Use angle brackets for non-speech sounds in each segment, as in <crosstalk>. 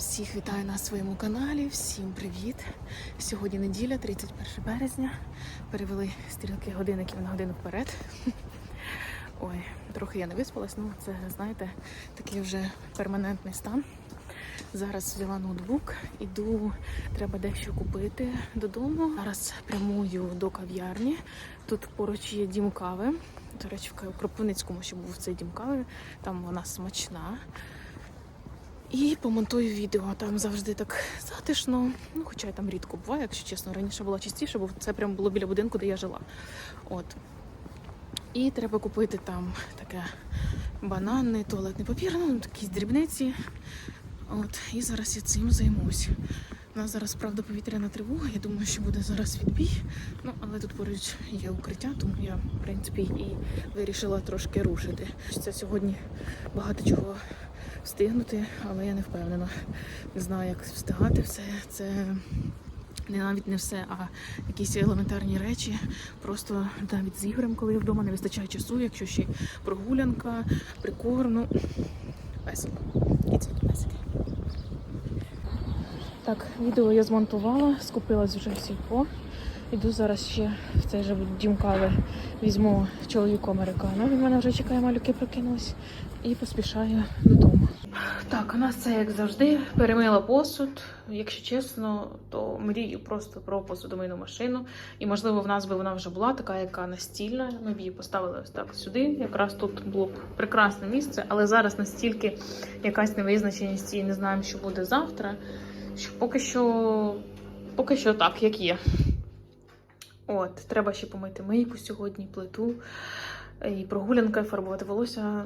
Всіх вітаю на своєму каналі. Всім привіт! Сьогодні неділя, 31 березня. Перевели стрілки годинників на годину вперед. <laughs> Ой, трохи я не виспалась, ну це, знаєте, такий вже перманентний стан. Зараз взяла ноутбук, іду, треба дещо купити додому. Зараз прямую до кав'ярні. Тут поруч є дім кави. До речі, в Кропивницькому ще був цей дім кави, там вона смачна. І помонтую відео. Там завжди так затишно. Ну, хоча я там рідко буває, якщо чесно. Раніше було частіше, бо це прямо було біля будинку, де я жила. От. І треба купити там таке банани, туалетний папір, ну якісь дрібниці. От, і зараз я цим займусь. У нас зараз, правда, повітряна тривога. Я думаю, що буде зараз відбій. Ну, але тут поруч є укриття, тому я, в принципі, і вирішила трошки рушити. Це сьогодні багато чого встигнути, але я не впевнена. Не знаю, як встигати все. Це не навіть не все, а якісь елементарні речі. Просто навіть з ігрем, коли я вдома не вистачає часу, якщо ще прогулянка, прикорм, ну весело. І це песики. Так, відео я змонтувала, скупилась вже всі по. Іду зараз ще в цей же дім візьму чоловіку американо. Він мене вже чекає, малюки прокинулись. І поспішаю додому. Так, у нас це як завжди. Перемила посуд. Якщо чесно, то мрію просто про посудомийну машину. І можливо в нас би вона вже була така, яка настільна. Ми б її поставили ось так сюди. Якраз тут було б прекрасне місце, але зараз настільки якась невизначеність і не знаємо, що буде завтра. Що поки що, поки що так, як є. От, треба ще помити мийку сьогодні, плиту. І прогулянка, і фарбувати волосся.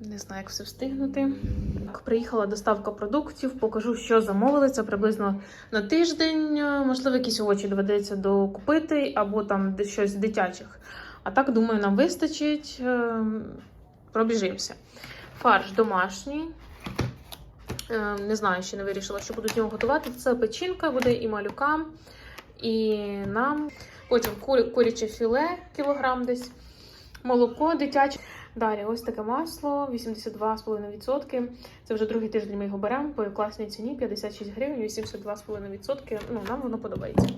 Не знаю, як все встигнути. Приїхала доставка продуктів, покажу, що замовили. Це приблизно на тиждень. Можливо, якісь овочі доведеться докупити, або там щось дитячих. А так, думаю, нам вистачить. Е, Пробіжимося. Фарш домашній. Е, Не знаю, ще не вирішила, що буду з нього готувати. Це печінка буде і малюкам, і нам. Потім куряче філе кілограм десь, молоко дитяче. Далі ось таке масло 82,5%. Це вже другий тиждень ми його беремо по класній ціні 56 гривень, 82,5%. Ну, нам воно подобається.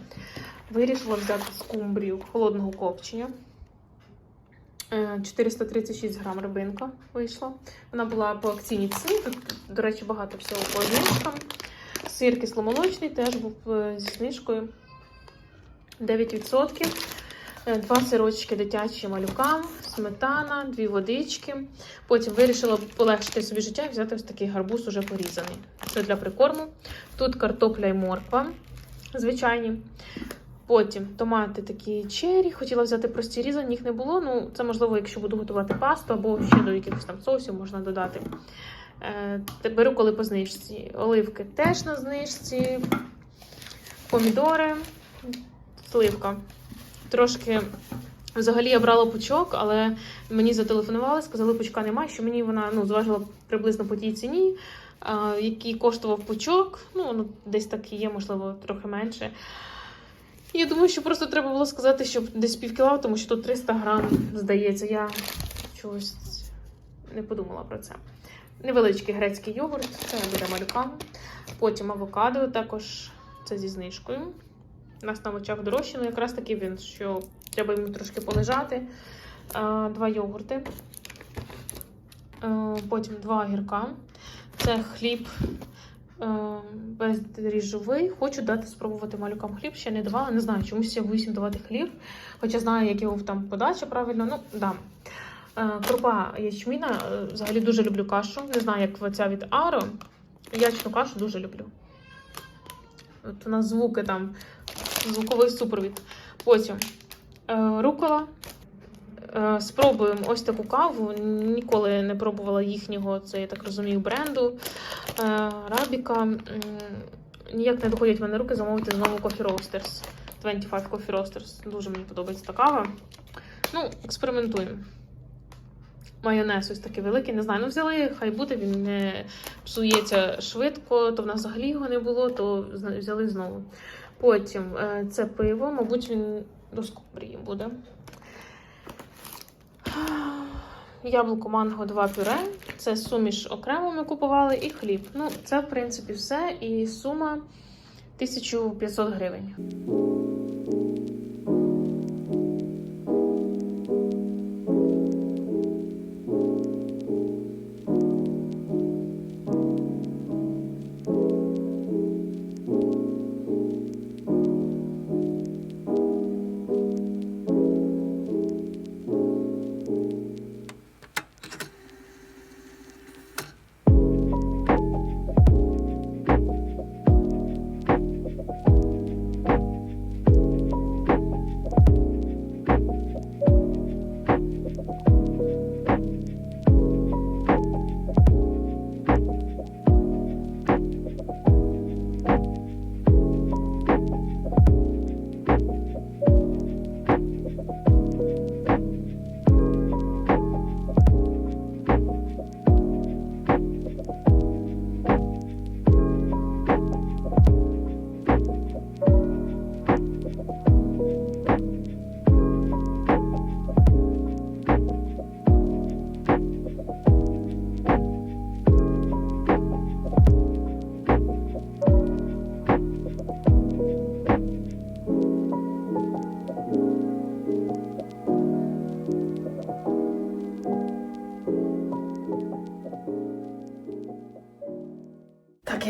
Вирішила взяти скумбрію холодного копчення. Е, 436 грам рибинка вийшла. Вона була по акційній ціні. Тут, до речі, багато всього по знижкам. Сир кисломолочний теж був е, зі знижкою 9%. Е, Два сирочки дитячі малюкам, сметана, дві водички. Потім вирішила полегшити собі життя і взяти ось такий гарбуз уже порізаний. Це для прикорму. Тут картопля і морква звичайні. Потім томати такі чері. Хотіла взяти прості різані, їх не було. Ну, це можливо, якщо буду готувати пасту або ще до якихось там соусів можна додати. Е, беру, коли по знижці. Оливки теж на знижці. Помідори, сливка. Трошки. Взагалі я брала пучок, але мені зателефонували, сказали, пучка немає, що мені вона ну, зважила приблизно по тій ціні, який коштував пучок. Ну, ну, десь так є, можливо, трохи менше. Я думаю, що просто треба було сказати, щоб десь пів кіла, тому що тут 300 грам, здається, я чогось не подумала про це. Невеличкий грецький йогурт, це буде малюкам. Потім авокадо, також це зі знижкою. У нас на очах дорожче, ну якраз таки він, що треба йому трошки полежати. Два йогурти. Потім два огірка. Це хліб бездріжджовий. Хочу дати спробувати малюкам хліб. Ще не давала. Не знаю, чомусь я боюсь давати хліб. Хоча знаю, як його там подача правильно. Ну, дам. Крупа ячміна. Е, Взагалі дуже люблю кашу. Не знаю, як ця від Аро. Ячну кашу дуже люблю. От у нас звуки там, звуковий супровід. Потім е, рукола. Е, Спробуємо ось таку каву. Ніколи не пробувала їхнього, це я так розумію, бренду. Е, Рабіка. Ніяк не доходять в мене руки замовити знову Coffee Roasters. 25 Coffee Roasters. Дуже мені подобається та кава. Ну, експериментуємо. Майонез ось такий великий, не знаю. Ну, взяли, хай буде, він не псується швидко, то в нас взагалі його не було, то взяли знову. Потім е, це пиво, мабуть, він до скумбрії буде. яблуко, манго, два пюре. Це суміш окремо ми купували і хліб. Ну, це, в принципі, все. І сума 1500 гривень.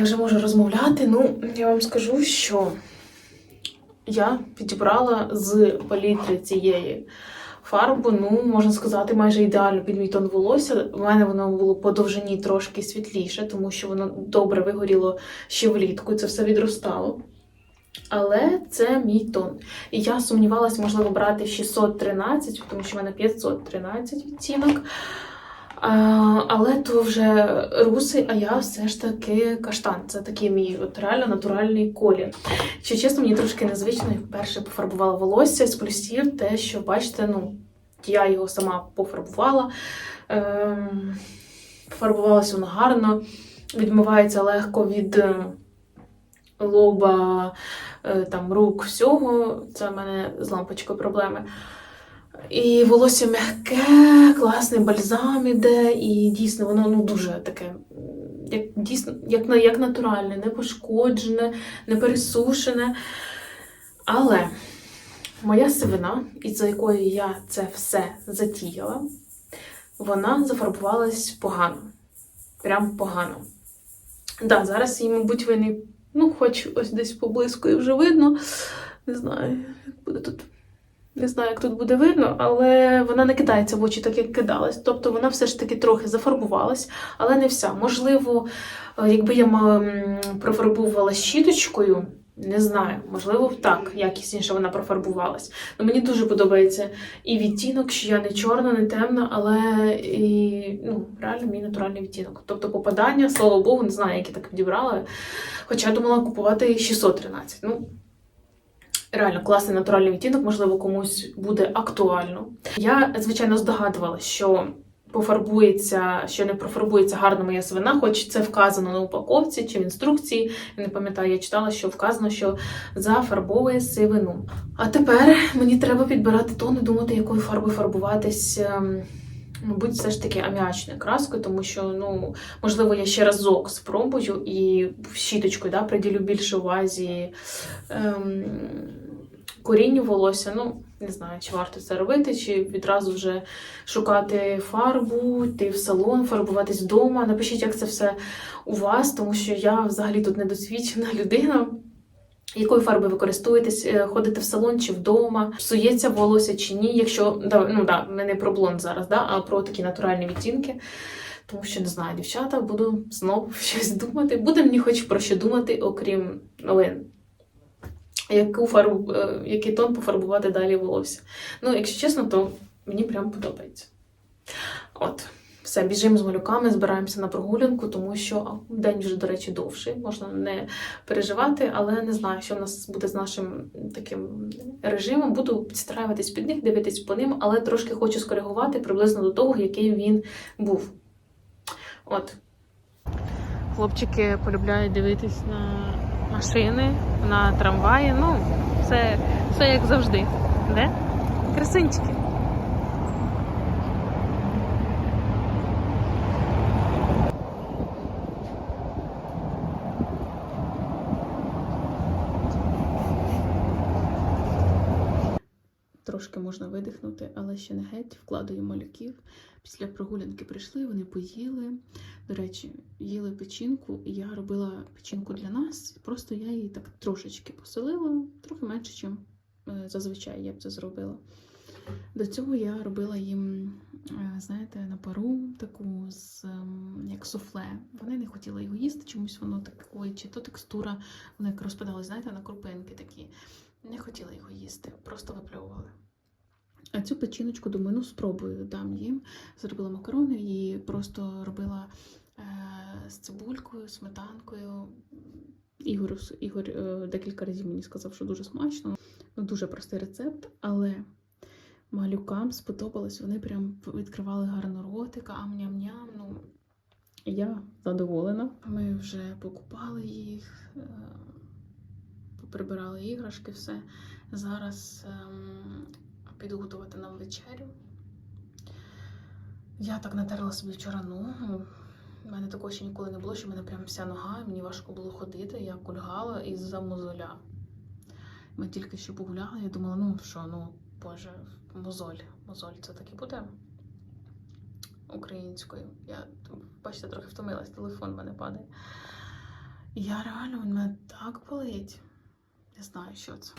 Вже можу розмовляти. Ну, я вам скажу, що я підібрала з палітри цієї фарбу, ну, можна сказати, майже ідеально під мій тон волосся. У мене воно було по довжині трошки світліше, тому що воно добре вигоріло ще влітку, це все відростало. Але це мій тон. І я сумнівалася, можливо, брати 613, тому що в мене 513 відтінок. Але то вже русий, а я все ж таки каштан. Це такий мій от реально натуральний колір. Що чесно, мені трошки незвично, я вперше пофарбувала волосся з плюсів, те, що бачите, ну, я його сама пофарбувала. Ем, пофарбувалася воно гарно, відмивається легко від е, лоба, е, там, рук, всього. Це в мене з лампочкою проблеми. І волосся м'яке, класний бальзам іде, і дійсно воно ну, дуже таке, як, дійсно, як, як натуральне, не пошкоджене, не пересушене. Але моя сивина, із-за якої я це все затіяла, вона зафарбувалась погано. Прям погано. Да, зараз її, мабуть, ви не, ну, хоч ось десь поблизько і вже видно. Не знаю, як буде тут. Не знаю, як тут буде видно, але вона не кидається в очі, так як кидалась. Тобто вона все ж таки трохи зафарбувалась, але не вся. Можливо, е, якби я м, щіточкою, не знаю, можливо, так якісніше вона профарбувалась. Ну, мені дуже подобається і відтінок, що я не чорна, не темна, але і ну, реально мій натуральний відтінок. Тобто попадання, слава Богу, не знаю, як я так підібрала. Хоча думала купувати 613. Ну, Реально класний натуральний відтінок, можливо, комусь буде актуально. Я, звичайно, здогадувалася, що пофарбується, що не профарбується гарно моя свина, хоч це вказано на упаковці чи в інструкції. Я не пам'ятаю, я читала, що вказано, що зафарбовує сивину. А тепер мені треба підбирати тон і думати, якою фарбою фарбуватись. Мабуть, все ж таки аміачною краскою, тому що, ну, можливо, я ще разок спробую і щіточкою да, приділю більше увазі ем, корінню волосся. Ну, не знаю, чи варто це робити, чи відразу вже шукати фарбу, йти в салон, фарбуватись вдома. Напишіть, як це все у вас, тому що я взагалі тут недосвідчена <laughs> людина. Якою фарбою ви користуєтесь, Е, ходите в салон чи вдома, псується волосся чи ні, якщо ну да, не про блонд зараз, да, а про такі натуральні відтінки. Тому що не знаю, дівчата, буду знову <laughs> щось думати. Буде мені хоч про що думати, окрім новин. Яку фарбу, е, який тон пофарбувати далі волосся. Ну, якщо чесно, то мені прям подобається. От, все, біжимо з малюками, збираємося на прогулянку, тому що день вже, до речі, довший. Можна не переживати, але не знаю, що в нас буде з нашим таким режимом. Буду підстраюватись під них, дивитись по ним, але трошки хочу скоригувати приблизно до того, який він був. От. Хлопчики полюбляють дивитись на машини, на трамваї. Ну, це все як завжди. Де? Красунчики. Трошки можна видихнути, але ще не геть. Вкладаю малюків. Після прогулянки прийшли, вони поїли. До речі, їли печінку, і я робила печінку для нас. Просто я її так трошечки посолила, трохи менше, ніж зазвичай я б це зробила. До цього я робила їм, е, знаєте, на пару таку з ем, як суфле. Вони не хотіли його їсти, чомусь воно такої, чи то текстура, воно як розпадалось, знаєте, на крупинки такі. Не хотіли його їсти, просто випльовували. А цю печіночку, думаю, ну спробую, дам їм. Зробила макарони і просто робила е, з цибулькою, сметанкою. Ігор, Ігор е, декілька разів мені сказав, що дуже смачно. Ну, дуже простий рецепт, але малюкам сподобалось. Вони прям відкривали гарно ротика, ам-ням-ням. Ну, я задоволена. Ми вже покупали їх, е, поприбирали іграшки, все. Зараз ем, піду готувати нам вечерю. Я так натерла собі вчора ногу. У мене такого ще ніколи не було, що в мене прям вся нога, мені важко було ходити, я кульгала із-за мозоля. Ми тільки що погуляли, я думала, ну що, ну, боже, мозоль. Мозоль це так і буде українською. Я, бачите, трохи втомилась, телефон в мене падає. Я реально, він мене так болить. Не знаю, що це.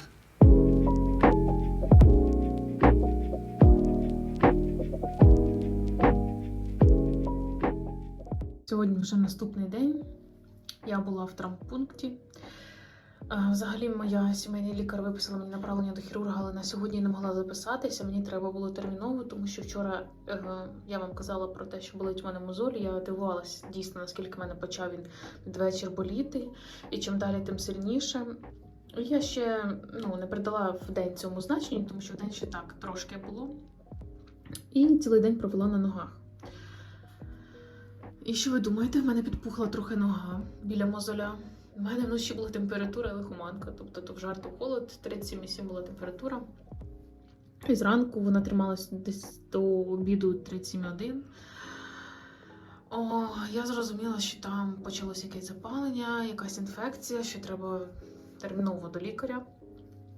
Сьогодні вже наступний день. Я була в травмпункті. Взагалі, моя сімейний лікар виписала мені направлення до хірурга, але на сьогодні не могла записатися. Мені треба було терміново, тому що вчора е, я вам казала про те, що болить в мене мозоль. Я дивувалася дійсно, наскільки в мене почав він під вечір боліти, і чим далі, тим сильніше. Я ще ну, не придала в день цьому значенню, тому що в день ще так трошки було. І цілий день провела на ногах. І що ви думаєте, в мене підпухла трохи нога біля мозоля. У мене вночі була температура лихоманка, тобто то в жар, то в холод, 37,7 була температура. І зранку вона трималась десь до обіду 37,1. О, я зрозуміла, що там почалося якесь запалення, якась інфекція, що треба терміново до лікаря.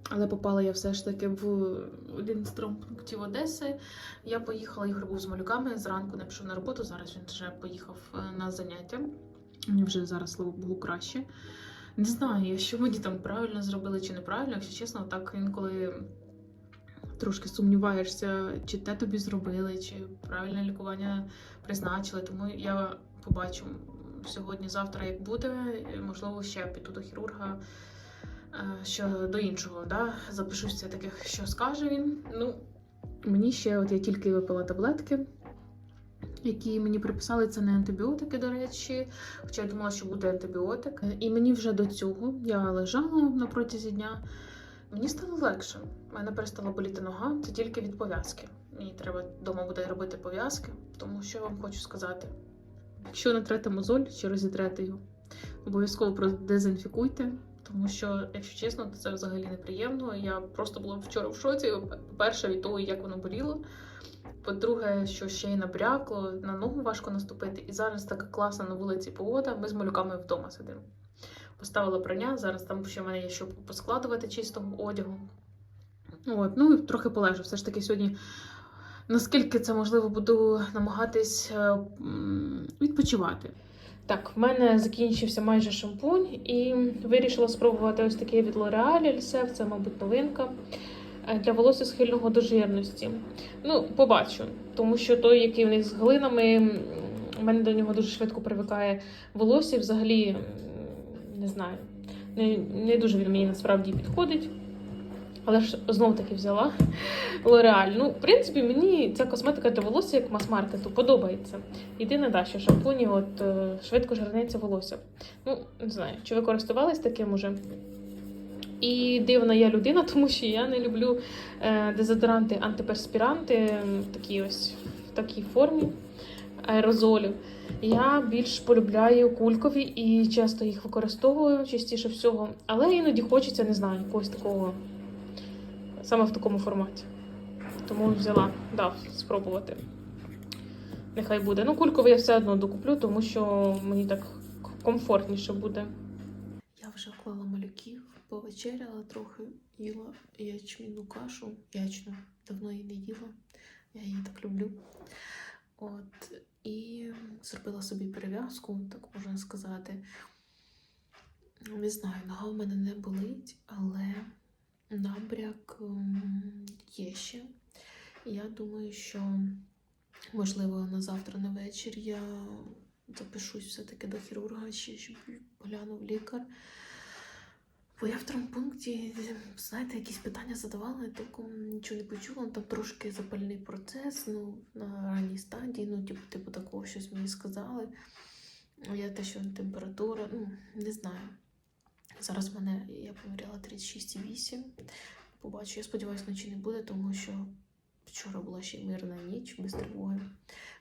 Але попала я все ж таки в один з травмпунктів Одеси. Я поїхала, Ігор був з малюками. Зранку не пішов на роботу, зараз він вже поїхав е, на заняття. Мені вже зараз, слава Богу, краще. Не знаю, що мені там правильно зробили чи неправильно, якщо чесно, так інколи трошки сумніваєшся, чи те тобі зробили, чи правильне лікування призначили. Тому я побачу сьогодні-завтра, як буде. Можливо, ще піду до хірурга. Е, Що до іншого, да? запишуся таких, що скаже він. Ну, мені ще, от я тільки випила таблетки, які мені приписали, це не антибіотики, до речі. Хоча я думала, що буде антибіотик. І мені вже до цього я лежала на протязі дня. Мені стало легше. У мене перестала боліти нога, це тільки від пов'язки. Мені треба вдома буде робити пов'язки, тому що я вам хочу сказати: якщо натрете мозоль чи розітрете його, обов'язково продезінфікуйте. Тому що, якщо чесно, то це взагалі неприємно. Я просто була вчора в шоці. По-перше, від того, як воно боліло. По-друге, що ще й набрякло, на ногу важко наступити. І зараз така класна на вулиці погода. Ми з малюками вдома сидимо. Поставила прання, зараз там ще в мене є що поскладувати чистого одягу. От, ну і трохи полежу. Все ж таки сьогодні, наскільки це можливо, буду намагатись е, відпочивати. Так, в мене закінчився майже шампунь, і вирішила спробувати ось такий від L'Oreal Elseve, це, мабуть, новинка е, для волосся схильного до жирності. Ну, побачу, тому що той, який в них з глинами, у мене до нього дуже швидко привикає волосся, взагалі, не знаю, не, не дуже він мені насправді підходить. Але ж знов таки взяла L'Oreal. Ну, в принципі, мені ця косметика для волосся як мас-маркету подобається. Єдине, да, що шампуні от е, швидко жарнеться волосся. Ну, не знаю, чи ви користувались таким уже? І дивна я людина, <laughs> тому що я не люблю е, дезодоранти, антиперспіранти, такі ось в такій формі аерозолів. Я більш полюбляю кулькові і часто їх використовую частіше всього, але іноді хочеться, не знаю, якогось такого саме в такому форматі. Тому взяла, дав спробувати. Нехай буде. Ну, кульковий я все одно докуплю, тому що мені так комфортніше буде. Я вже вклала малюків, повечеряла трохи, їла ячмінну кашу, ячну, давно її не їла. Я її так люблю. От, і зробила собі перев'язку, так можна сказати. Не знаю, нога в мене не болить, але набряк ем, є ще. Я думаю, що можливо на завтра на вечір я запишусь все-таки до хірурга, ще щоб глянув лікар. Бо я в травмпункті, знаєте, якісь питання задавала, я толком нічого не почула. Там трошки запальний процес, ну, на ранній стадії, ну, типу, типу такого щось мені сказали. Я те, що температура, ну, не знаю. Зараз в мене, я поміряла 36,8. Побачу, я сподіваюся, ночі не буде, тому що вчора була ще мирна ніч без тривоги.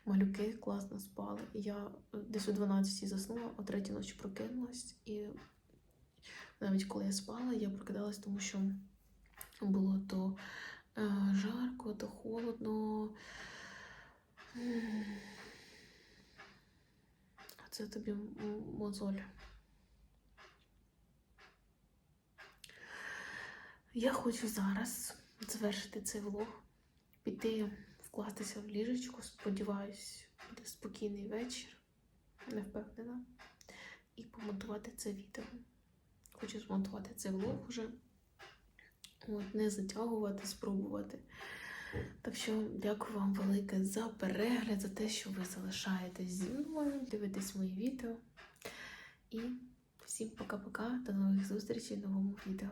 Малюки класно спали. Я десь о 12 заснула, о 3 ночі прокинулась. І навіть коли я спала, я прокидалась, тому що було то е, жарко, то холодно. А це тобі мозоль. Я хочу зараз завершити цей влог, піти вкластися в ліжечку. Сподіваюсь, буде спокійний вечір, не впевнена, і помонтувати це відео. Хочу змонтувати цей влог вже. От, не затягувати, спробувати. Так що дякую вам велике за перегляд, за те, що ви залишаєтесь зі мною, дивитесь мої відео. І всім пока-пока, до нових зустрічей в новому відео.